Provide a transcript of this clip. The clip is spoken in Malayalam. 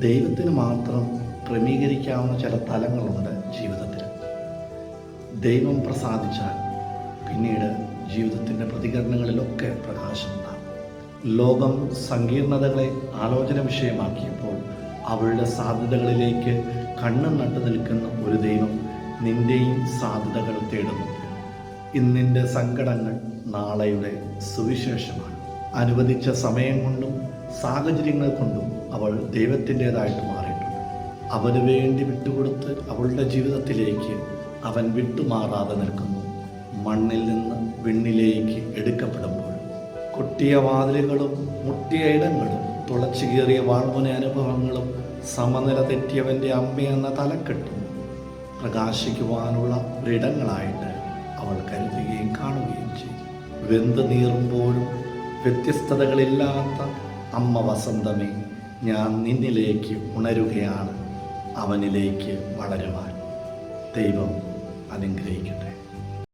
ദൈവത്തിന് മാത്രം ക്രമീകരിക്കാവുന്ന ചില തലങ്ങളുണ്ട് ജീവിതത്തിൽ. ദൈവം പ്രസാദിച്ചാൽ പിന്നീട് ജീവിതത്തിന്റെ പ്രതികരണങ്ങളിലൊക്കെ പ്രകാശമുണ്ടാകും ലോകം സങ്കീർണതകളെ ആലോചന വിഷയമാക്കിയപ്പോൾ അവളുടെ സാധ്യതകളിലേക്ക് കണ്ണും നട്ടു നിൽക്കുന്ന ഒരു ദൈവം നിന്റെയും സാധ്യതകൾ തേടുന്നു. ഇന്നിന്റെ സങ്കടങ്ങൾ നാളെയുടെ സുവിശേഷമാണ്. അനുവദിച്ച സമയം കൊണ്ടും സാഹചര്യങ്ങൾ കൊണ്ടും അവൾ ദൈവത്തിന്റെതായിട്ട് മാറിയിട്ടുണ്ട് അവന് വേണ്ടി വിട്ടുകൊടുത്ത് അവളുടെ ജീവിതത്തിലേക്ക് അവൻ വിട്ടുമാറാതെ നിൽക്കുന്നു. മണ്ണിൽ നിന്ന് വിണ്ണിലേക്ക് എടുക്കപ്പെടുമ്പോൾ കൊട്ടിയ വാതിലുകളും മുട്ടിയ ഇടങ്ങളും തുളച്ചു കയറിയ വാൾമുന അനുഭവങ്ങളും സമനില തെറ്റിയവന്റെ അമ്മയെന്ന തലക്കെട്ടും പ്രകാശിക്കുവാനുള്ള ഒരിടങ്ങളായിട്ട് അവൾ കരുതുകയും കാണുകയും ചെയ്തു. വെന്ത് നീറുമ്പോഴും വ്യത്യസ്തതകളില്ലാത്ത അമ്മ വസന്തമേ ഞാൻ നിന്നിലേക്ക് ഉണരുകയാണ്. അവനിലേക്ക് വളരുവാൻ ദൈവം അനുഗ്രഹിക്കട്ടെ.